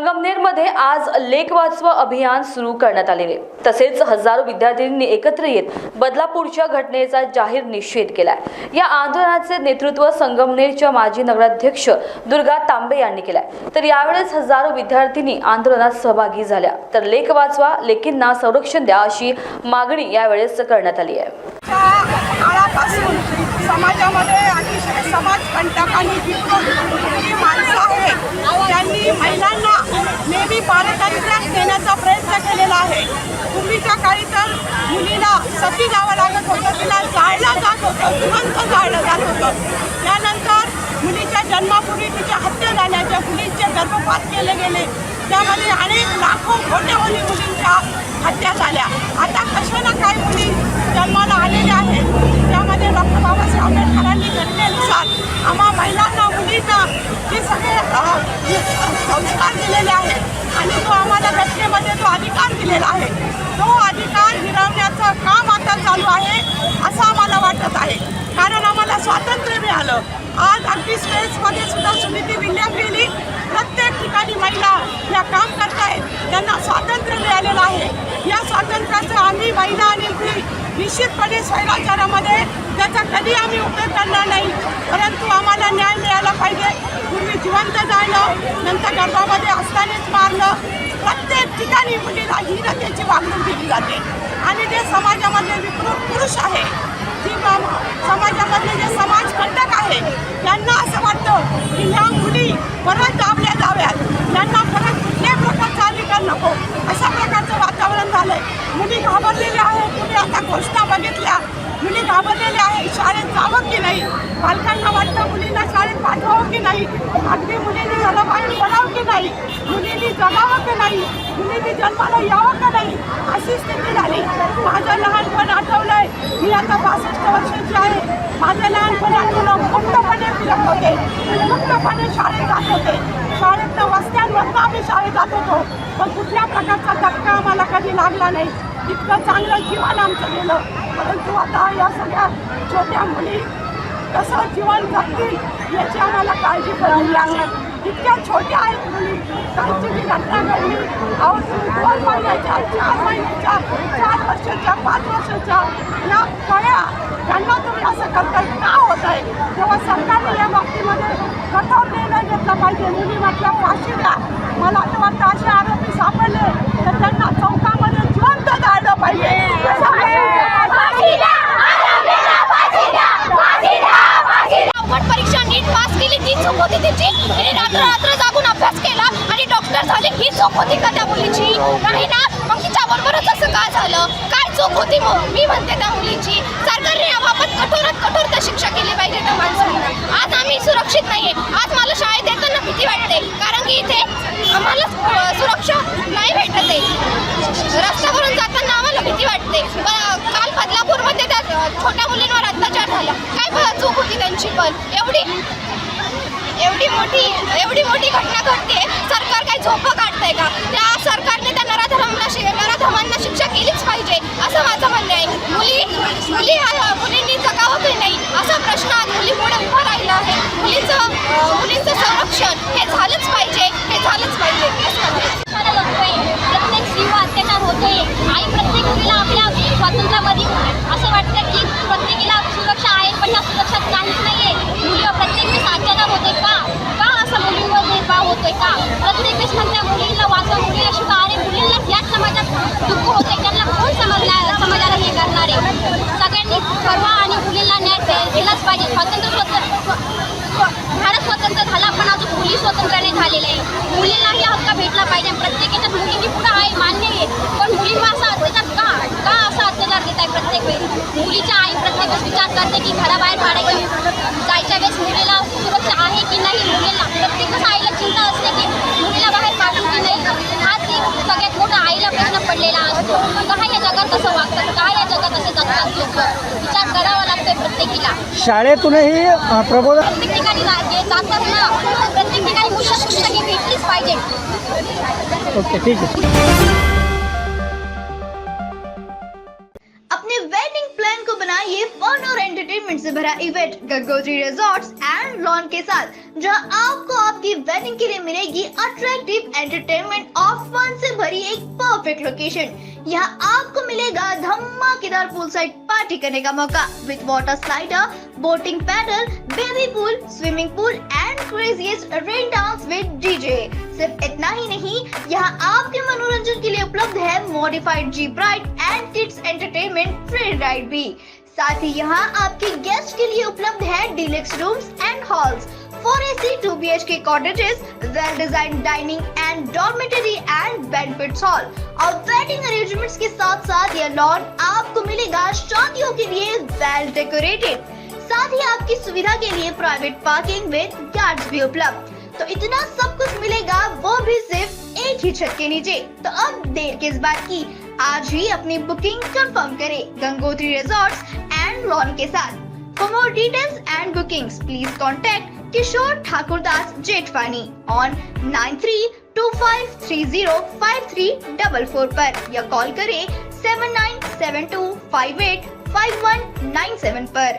संगमनेरमध्ये आज लेख वाचवा अभियान सुरू करण्यात आलेले. तसेच हजारो विद्यार्थ्यांनी एकत्र येत बदलापूरच्या घटनेचा जाहीर निषेध केलाय. या आंदोलनाचे नेतृत्व संगमनेरच्या माजी नगराध्यक्ष दुर्गा तांबे यांनी केलाय. तर यावेळेस हजारो विद्यार्थिनी आंदोलनात सहभागी झाल्या. तर लेख वाचवा लेखींना संरक्षण द्या अशी मागणी यावेळेस करण्यात आली आहे. काळापासून समाजामध्ये अतिशय समाजकंटक आणि विकृत जी माणसं आहेत त्यांनी महिलांना नेहमी पारतंत्र्यात देण्याचा प्रयत्न केलेला आहे. पूर्वीच्या काळी तर मुलीला सती जावं लागत होतं तिला जाळलं जात होतं जिवंत जाळलं जात होतं. त्यानंतर मुलीच्या जन्मापूर्वी तिच्या हत्या झाल्याच्या मुलींचे गर्भपात केले गेले. त्यामध्ये अनेक लाखो कोट्यवधी मुलींच्या हत्या झाल्या. आता कशा ना काही मुली जन्माला आलेल्या आहेत? त्यामध्ये डॉक्टर बाबासाहेब आंबेडकरांनी घटनेनुसार आम्हा महिलांना मुलींना हे सगळे संस्कार दिलेले आहेत आणि तो आम्हाला घटनेमध्ये जो अधिकार दिलेला आहे. तो अधिकार हिरवण्याचं काम आता चालू आहे असं आम्हाला वाटत आहे. कारण आम्हाला स्वातंत्र्य मिळालं आज अगदी स्पेसमध्ये सुद्धा सुनीती विल्यम गेली प्रत्येक ठिकाणी महिला या काम करतायत. त्यांना स्वातंत्र्य मिळालेलं आहे. या स्वातंत्र्याचं आम्ही महिला आणि मुली निश्चितपणे स्वैराचारामध्ये त्याचा कधी आम्ही उपयोग करणार नाही. परंतु आम्हाला न्याय मिळाला पाहिजे. पूर्वी जिवंत जाणं नंतर गर्भामध्ये असतानाच मारलं प्रत्येक ठिकाणी मुलीला हीनतेची वागणूक दिली जाते. आणि जे समाजामध्ये विकृत पुरुष आहे जी समाजामधले जे समाजकंटक आहे त्यांना असं वाटतं की ह्या मुली परत दाबल्या जाव्यात. त्यांना परत कुठल्याही प्रकारचा अधिकार नको. अशा प्रकारचं वातावरण झालंय. मुली घाबरलेल्या आहेत तुम्ही आता घोषणा बघितल्या. मुली घाबरलेल्या आहे शाळेत जावं की नाही? पालकांना वाटतं मुलींना शाळेत पाठवावं की नाही? अगदी मुलींनी झालं बाहेर पडावं की नाही? मुलींनी जगावं की नाही? मुलींनी जन्माला यावं का नाही? अशी स्थिती झाली. मी आता बासष्ट वर्षाची आहे. माझ्या लहानपणातून मुक्तपणे फिरत होते. मुक्तपणे शाळेत जात होते. शाळेतनं वस्त्यांमधनं आम्ही शाळेत जात होतो? पण कुठल्या प्रकारचा धक्का आम्हाला कधी लागला नाही. इतकं चांगलं जीवन आमचं गेलं. परंतु आता या सगळ्या छोट्या मुली कसं जीवन जगतील याची आम्हाला काळजी करावी लागणार. इतक्या छोट्या आहेत मुली. कालची जी घटना घडली अहो दोन महिन्याच्या चार महिन्याच्या चार वर्षाच्या पाच वर्षाच्या या कळ्या. त्यांना तुम्ही असं करताय का होत आहे? तेव्हा सरकारने या बाबतीमध्ये कठोर निर्णय घेतला पाहिजे. मुली म्हटलं फाशी द्या. मला असं वाटतं असे आरोपी सापडले तर त्यांना चौकामध्ये जिवंत जाळलं पाहिजे फाशी द्या! आरोपीला फाशी द्या! फाशी द्या! फाशी द्या! बोर्ड परीक्षा नीट पास केली ती चूक मी रात्र रात्र जागून अभ्यास केला आणि डॉक्टर झाले. ही चूक होती का त्या मुलीची? नाही ना? मग तिच्या बरोबरच असं का झालं? काय चूक होती मग? मी म्हणते त्या मुलीची. सरकारने याबाबत कठोरात कठोर तर शिक्षा केली पाहिजे त्या माणसांना आज आम्ही सुरक्षित नाहीये. आज मला शाळेत येताना भीती वाटते. कारण की इथे आम्हाला सुरक्षा नाही भेटत आहे. रस्त्यावरून जाताना आम्हाला भीती वाटते. पण काल बदलापूरमध्ये त्या छोट्या मुलींवर अत्याचार झाला. काय ब- चूक होती त्यांची पण? एवढी एवढी मोठी एवढी मोठी घटना घडते सरकार काही झोपं काढतंय का? त्या सरकारने त्या नराधमांना शि नराधमांना शिक्षा केलीच पाहिजे असं माझं म्हणणं आहे. मुली मुली मुलींनी जगावं की नाही असा प्रश्न आज मुलीपुढे उभा राहिला आहे. मुलीचं मुलींचं संरक्षण हे झालंच पाहिजे हे झालंच पाहिजे असं मला वाटतंय. प्रत्येक स्त्रीवर अत्याचार होतोय आई प्रत्येक मुलीला आपल्या स्वातंत्र्यामध्ये असं वाटतं की प्रत्येकीला सुरक्षा आहे पण त्या सुरक्षात काहीच नाहीये मुलीवर प्रत्येक वेळेस अत्याचार होतोय का का असं मुलींवर भेदभाव होतोय का प्रत्येक वेळेस म्हणत्या मुलीला वाचवा मुलीला शिका अरे मुलीला याच समाजात दुःख होतंय त्यांना कोण समजणार समाजाला हे करणार आहे सगळ्यांनी परवा आणि मुलीला न्याय दे- दिलाच पाहिजे स्वातंत्र्य स्वतंत्र भारत स्वतंत्र झाला पण अजून मुली स्वतंत्राने झालेले आहे मुलींनाही हक्क भेटला पाहिजे प्रत्येक याच्यात मुलींनी पुढे आहे मान्य आहे पण मुलींवर असा अत्याचार का का असा अत्याचार देत आहे प्रत्येक वेळेस मुलीच्या आई प्रत्येक वेळेस विचार करते की घराबाहेर काढायचं जायच्या वेळेस मुलीला सुरक्षा आहे की नाही मुलीला प्रत्येक वेळेस आईला चिंता असते की मुलीला बाहेर काढू की नाही हाच एक सगळ्यात मोठा आईला प्रश्न पडलेला असतो का या जगात कसं वागतात? का या जगात असे जगतात लोक? विचार करावा लागतोय प्रत्येकीला. शाळेतूनही प्रबोधन प्रत्येक ठिकाणी जा- जे जातात ना? प्रत्येक ठिकाणी मुलं शिक्षक ही भेटलीच पाहिजे. ओके ठीक आहे. को बनाइए फन और एंटरटेनमेंट से भरा event Gangotri resorts and lawn के साथ, जहाँ आपको आपकी वेडिंग के लिए मिलेगी अट्रैक्टिव एंटरटेनमेंट और फन से भरी एक परफेक्ट लोकेशन यहाँ आपको मिलेगा धमाकेदार पूल साइड पार्टी करने का मौका with water slider boating paddle baby pool swimming pool and craziest rain dance with DJ सिर्फ़ इतना ही नहीं, यहाँ आपके मनोरंजन के लिए उपलब्ध है modified jeep ride and kids entertainment free ride भी। साथ ही यहाँ आपके गेस्ट के लिए उपलब्ध है deluxe rooms and halls four A C two B H K cottages well design dining and dormitory and banquets hall और वेडिंग अरेंजमेंट्स के साथ साथ यह लॉन आपको मिलेगा शादियों के लिए वेल डेकोरेटेड साथ ही आपकी सुविधा के लिए प्राइवेट पार्किंग विद गार्ड्स भी उपलब्ध. तो इतना सब कुछ मिलेगा, वो भी सिर्फ़ एक ही छत के नीचे. तो अब देर किस बात की? आज ही अपनी बुकिंग कंफर्म करें. गंगोत्री रिजॉर्ट्स एंड रॉन के साथ. For more details and bookings please contact Kishore Thakur Das Jethwani on nine three two five three zero five three double four पर या कॉल करें seven nine seven two five eight five one nine seven पर.